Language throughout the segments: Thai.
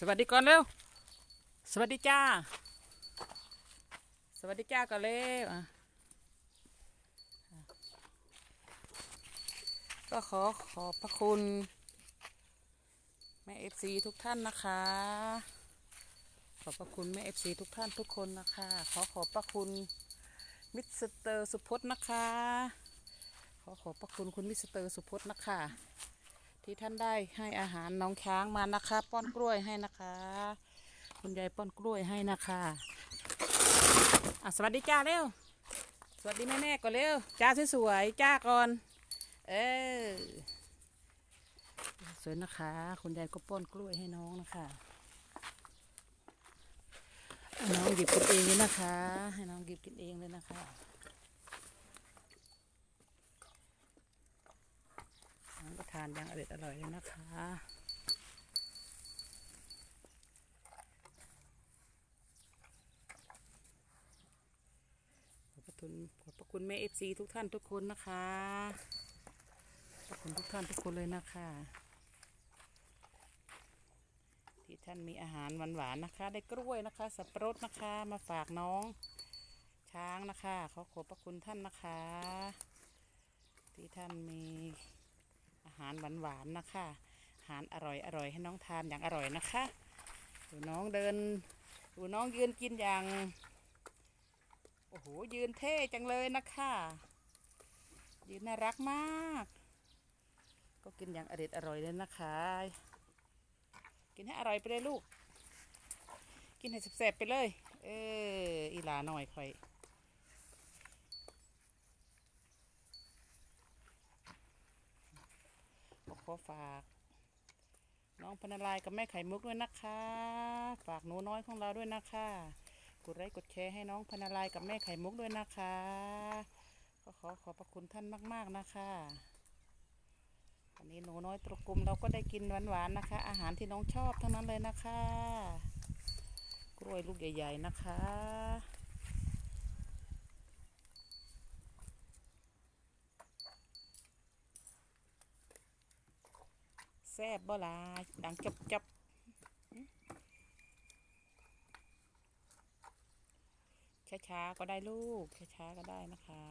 สวัสดีก่อนเร็ว สวัสดีจ้า สวัสดีจ้าก่อนเร็วก็ขอขอบพระคุณแม่เอฟซีทุกท่านนะคะ ขอบพระคุณแม่เอฟซีทุกท่านทุกคนนะคะ ขอขอบพระคุณมิสเตอร์สุพจน์นะคะ ขอขอบพระคุณคุณมิสเตอร์สุพจน์นะคะ ที่ท่านได้ให้อาหารน้องช้างมานะคะ ป้อนกล้วยให้นะคะ คุณยายป้อนกล้วยให้นะคะอะสวัสดีจ้าเร็วสวัสดีแม่แม่ๆก่อนเร็วจ้าสวยๆจ้าก่อน เออสวยนะคะ คุณยายก็ป้อนกล้วยให้น้องนะคะให้น้องหยิบกินเองเลยนะคะ ให้น้องหยิบกินเองเลยนะคะ น้องก็ทานอย่างอร่อยอร่อยเลยนะคะ ขอบพระคุณขอบพระคุณแม่เอฟซีทุกท่านทุกคนนะคะ ขอบคุณทุกท่านทุกคนเลยนะคะ ที่ท่านมีอาหารหวานๆนะคะ ได้กล้วยนะคะ สับปะรดนะคะ มาฝากน้อง ช้างนะคะ ขอขอบพระคุณท่านนะคะ ที่ท่านมี หารหวานๆนะคะ อาหารอร่อยอร่อยให้น้องทานอย่างอร่อยนะคะ ดูน้องเดิน ดูน้องยืนกินอย่าง โอ้โห ยืนเท่จังเลยนะคะ ยืนน่ารักมาก ก็กินอย่างอร่อยอร่อยเลยนะคะ กินให้อร่อยไปเลยลูก กินให้แซ่บๆไปเลย เอออีหลาหน่อยค่อย ขอฝาก น้องพนลายกับแม่ไข่มุกด้วยนะคะ ฝากหนูน้อยของเราด้วยนะคะ กดไลค์กดแชร์ให้น้องพนลายกับแม่ไข่มุกด้วยนะคะ ก็ขอขอบพระคุณท่านมาก ๆนะคะวันนี้หนูน้อยตระกุมเราก็ได้กินหวานๆนะคะ อาหารที่น้องชอบทั้งนั้นเลยนะคะ กล้วยลูกใหญ่ ๆ นะคะ แซ่บบ่ล่ะดังจับจับช้าๆก็ได้ลูกช้าๆก็ได้นะคะ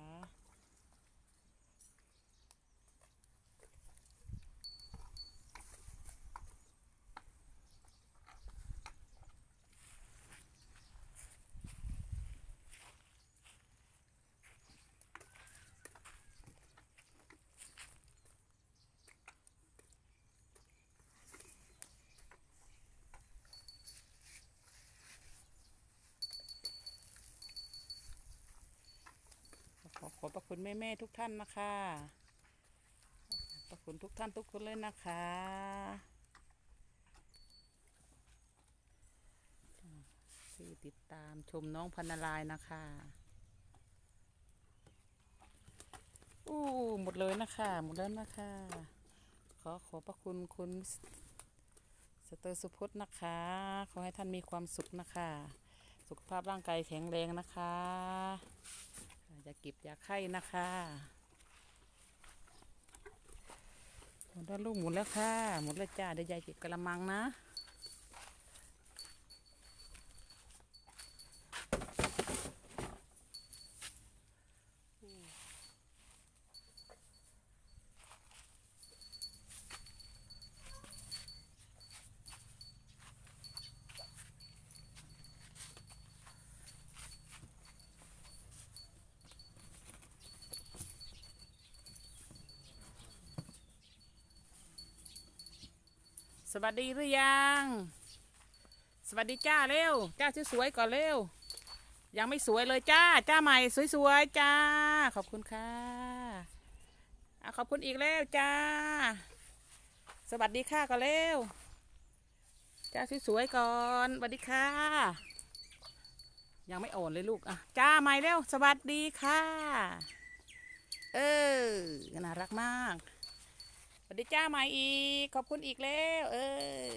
พระคุณแม่ๆทุกท่านนะคะขอบพระคุณทุกท่านทุกคนเลยนะคะที่ติดตามชมน้องพันนายนะคะอู้หมดเลยนะคะหมดแล้วนะคะ ขอขอบพระคุณคุณสเตอร์สุพจน์นะคะ ขอให้ท่านมีความสุขนะคะ สุขภาพร่างกายแข็งแรงนะคะ อย่าเก็บอย่าไข้นะคะหมดแล้วลูกหมดแล้วค่ะ หมดแล้วจ้าเดี๋ยวยายเก็บกระมังนะ สวัสดีหรือยัง สวัสดีจ้าเร็ว จ้าสวยๆก่อนเร็ว ยังไม่สวยเลยจ้า จ้าใหม่สวยๆจ้า ขอบคุณค่ะอขอบคุณอีกแล้วจ้า สวัสดีค่ะก่อนเร็ว จ้าสวยๆก่อนสวัสดีค่ะ ยังไม่โอนเลยลูกอะจ้าใหม่เร็ว สวัสดีค่ะ เออ น่ารักมาก วัสดีจ้าม่อีก ขอบคุณอีกแล้ว เออ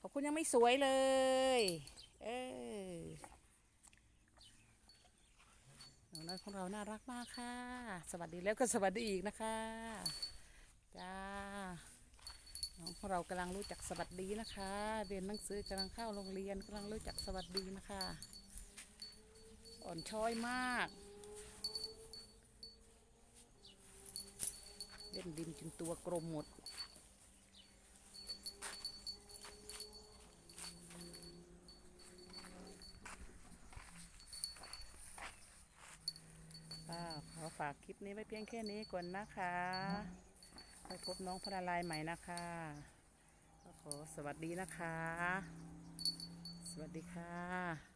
ขอบคุณยังไม่สวยเลย เออหนูน้อยของเราน่ารักมากค่ะ สวัสดีแล้วก็สวัสดีอีกนะคะ จ้า น้องของเรากำลังรู้จักสวัสดีนะคะ เรียนหนังสือกำลังเข้าโรงเรียนกำลังรู้จักสวัสดีนะคะ อ่อนช้อยมาก เล่นดินจนตัวกลมหมด ขอฝากคลิปนี้ไว้เพียงแค่นี้ก่อนนะคะ ไปพบน้องพระลายใหม่นะคะขอสวัสดีนะคะ สวัสดีค่ะ